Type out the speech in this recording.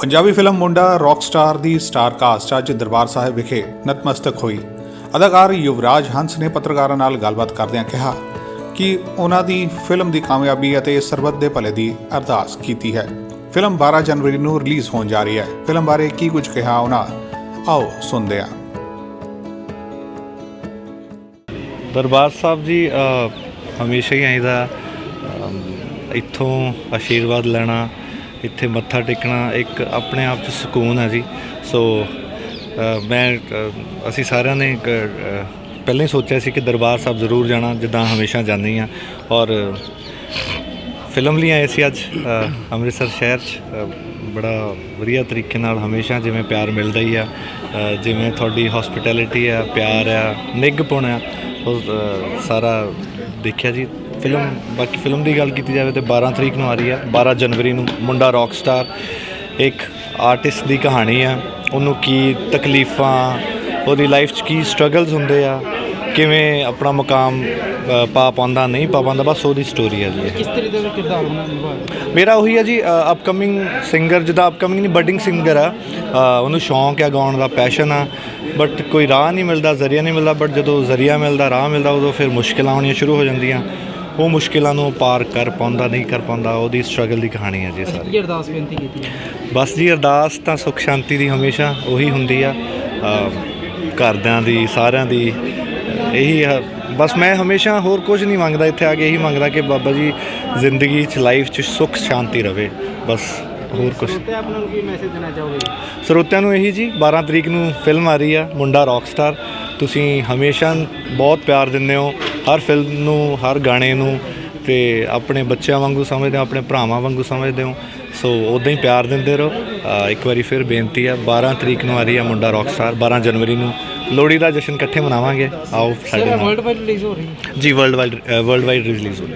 Punjabi film Munda rockstar ਦੀ star cast ਅੱਜ ਦਰਬਾਰ ਸਾਹਿਬ ਵਿਖੇ ਨਤਮਸਤਕ ਹੋਈ। ਅਦਾਕਾਰ ਯੁਵਰਾਜ ਹੰਸ ਨੇ ਪੱਤਰਕਾਰਾਂ ਨਾਲ ਗੱਲਬਾਤ ਕਰਦਿਆਂ ਕਿਹਾ ਕਿ ਉਹਨਾਂ ਦੀ ਫਿਲਮ ਦੀ ਕਾਮਯਾਬੀ ਅਤੇ ਸਰਬੱਤ ਦੇ ਭਲੇ ਦੀ ਅਰਦਾਸ ਕੀਤੀ ਹੈ। ਫਿਲਮ 12 ਜਨਵਰੀ ਨੂੰ ਰਿਲੀਜ਼ ਹੋਣ ਜਾ ਰਹੀ ਹੈ। ਫਿਲਮ ਬਾਰੇ ਕੀ ਕੁਝ ਕਿਹਾ ਉਹਨਾਂ ਆਓ ਸੁਣਦੇ ਹਾਂ। ਦਰਬਾਰ ਸਾਹਿਬ ਜੀ ਹਮੇਸ਼ਾ ਹੀ ਆਈਦਾ ਅਮ, ਇੱਥੋਂ ਆਸ਼ੀਰਵਾਦ ਲੈਣਾ ਇੱਥੇ ਮੱਥਾ ਟੇਕਣਾ ਇੱਕ ਆਪਣੇ ਆਪ 'ਚ ਸਕੂਨ ਆ ਜੀ। ਸੋ ਮੈਂ ਅਸੀਂ ਸਾਰਿਆਂ ਨੇ ਪਹਿਲਾਂ ਹੀ ਸੋਚਿਆ ਸੀ ਕਿ ਦਰਬਾਰ ਸਾਹਿਬ ਜ਼ਰੂਰ ਜਾਣਾ, ਜਿੱਦਾਂ ਹਮੇਸ਼ਾ ਜਾਂਦੇ ਆ ਔਰ ਫਿਲਮ ਲਈ ਆਏ ਸੀ ਅੱਜ ਅੰਮ੍ਰਿਤਸਰ ਸ਼ਹਿਰ 'ਚ। ਬੜਾ ਵਧੀਆ ਤਰੀਕੇ ਨਾਲ ਹਮੇਸ਼ਾ ਜਿਵੇਂ ਪਿਆਰ ਮਿਲਦਾ ਹੀ ਆ। ਜਿਵੇਂ ਤੁਹਾਡੀ ਹਸਪਿਟੈਲਿਟੀ ਆ ਪਿਆਰ ਆ ਨਿੱਘਪੁਣ ਆ ਉਹ ਸਾਰਾ ਦੇਖਿਆ ਜੀ। ਫਿਲਮ ਬਾਕੀ ਫਿਲਮ ਦੀ ਗੱਲ ਕੀਤੀ ਜਾਵੇ ਤੇ 12 ਤਰੀਕ ਨੂੰ ਆ ਰਹੀ ਆ 12 ਜਨਵਰੀ ਨੂੰ ਮੁੰਡਾ ਰੌਕਸਟਾਰ ਇੱਕ ਆਰਟਿਸਟ ਦੀ ਕਹਾਣੀ ਆ ਉਹਨੂੰ ਕੀ ਤਕਲੀਫਾਂ ਉਹਦੀ ਲਾਈਫ 'ਚ ਕੀ ਸਟਰਗਲਸ ਹੁੰਦੇ ਆ ਕਿਵੇਂ ਆਪਣਾ ਮੁਕਾਮ ਪਾ ਪਾਉਂਦਾ ਨਹੀਂ ਪਾ ਪਾਉਂਦਾ ਬਸ ਉਹਦੀ ਸਟੋਰੀ ਹੈ ਜੀ ਕਿਸ ਤਰੀਕੇ ਦਾ ਕਿਰਦਾਰ ਨਿਭਾਇਆ? ਮੇਰਾ ਉਹੀ ਹੈ ਜੀ ਅਪਕਮਿੰਗ ਸਿੰਗਰ ਜਿਹਦਾ ਅਪਕਮਿੰਗ ਨਹੀਂ ਬਡਿੰਗ ਸਿੰਗਰ ਆ। ਉਹਨੂੰ ਸ਼ੌਂਕ ਹੈ ਗਾਉਣ ਦਾ ਪੈਸ਼ਨ ਆ। ਬਟ ਕੋਈ ਰਾਹ ਨਹੀਂ ਮਿਲਦਾ ਜ਼ਰੀਆ ਨਹੀਂ ਮਿਲਦਾ ਬਟ ਜਦੋਂ ਜ਼ਰੀਆ ਮਿਲਦਾ ਰਾਹ ਮਿਲਦਾ ਉਦੋਂ ਫਿਰ ਮੁਸ਼ਕਿਲਾਂ ਆਉਣੀਆਂ ਸ਼ੁਰੂ ਹੋ ਜਾਂਦੀਆਂ। ਉਹ ਮੁਸ਼ਕਿਲਾਂ ਨੂੰ ਪਾਰ ਕਰ ਪਾਉਂਦਾ ਨਹੀਂ ਕਰ ਪਾਉਂਦਾ ਉਹਦੀ ਸਟਰਗਲ ਦੀ ਕਹਾਣੀ ਹੈ ਜੀ ਸਾਰੀ। ਕੀ ਅਰਦਾਸ ਬੇਨਤੀ ਕੀਤੀ ਹੈ? ਬਸ ਜੀ ਅਰਦਾਸ ਤਾਂ ਸੁਖ ਸ਼ਾਂਤੀ ਦੀ ਹਮੇਸ਼ਾ ਉਹੀ ਹੁੰਦੀ ਆ। ਘਰਦਿਆਂ ਦੀ ਸਾਰਿਆਂ ਦੀ ਇਹੀ ਬਸ ਮੈਂ ਹਮੇਸ਼ਾ ਹੋਰ ਕੁਝ ਨਹੀਂ ਮੰਗਦਾ ਇੱਥੇ ਆ ਕੇ ਇਹੀ ਮੰਗਦਾ ਕਿ ਬਾਬਾ ਜੀ ਜ਼ਿੰਦਗੀ 'ਚ ਲਾਈਫ 'ਚ ਸੁਖ ਸ਼ਾਂਤੀ ਰਵੇ। ਬਸ ਹੋਰ ਕੁਝ ਆਪ ਨੂੰ ਕੀ ਮੈਸੇਜ ਦੇਣਾ ਚਾਹੋਗੇ? ਸਰੋਤਿਆਂ ਨੂੰ ਇਹੀ ਜੀ 12 ਤਰੀਕ ਨੂੰ ਫਿਲਮ ਆ ਰਹੀ ਆ ਮੁੰਡਾ ਰੌਕਸਟਾਰ ਤੁਸੀਂ ਹਮੇਸ਼ਾ ਬਹੁਤ ਪਿਆਰ ਦਿੰਦੇ ਹੋ। ਹਰ ਫਿਲਮ ਨੂੰ ਹਰ ਗਾਣੇ ਨੂੰ ਤੇ ਆਪਣੇ ਬੱਚਿਆਂ ਵਾਂਗੂ ਸਮਝਦੇ ਹੋ ਆਪਣੇ ਭਰਾਵਾਂ ਵਾਂਗੂ ਸਮਝਦੇ ਹੋ। ਸੋ ਉਦਾਂ ਹੀ ਪਿਆਰ ਦਿੰਦੇ ਰਹੋ। ਇੱਕ ਵਾਰੀ ਫਿਰ ਬੇਨਤੀ ਆ 12 ਤਰੀਕ ਨੂੰ ਆ ਰਹੀ ਆ ਮੁੰਡਾ ਰੌਕਸਟਾਰ 12 ਜਨਵਰੀ ਨੂੰ। ਲੋਹੜੀ ਦਾ ਜਸ਼ਨ ਇਕੱਠੇ ਮਨਾਵਾਂਗੇ। ਆਓ ਸਾਡੇ ਨਾਲ। ਵਰਲਡ ਵਾਈਡ ਰਿਲੀਜ਼ ਹੋ ਰਹੀ ਹੈ। ਜੀ world wide world wide release ਹੋ।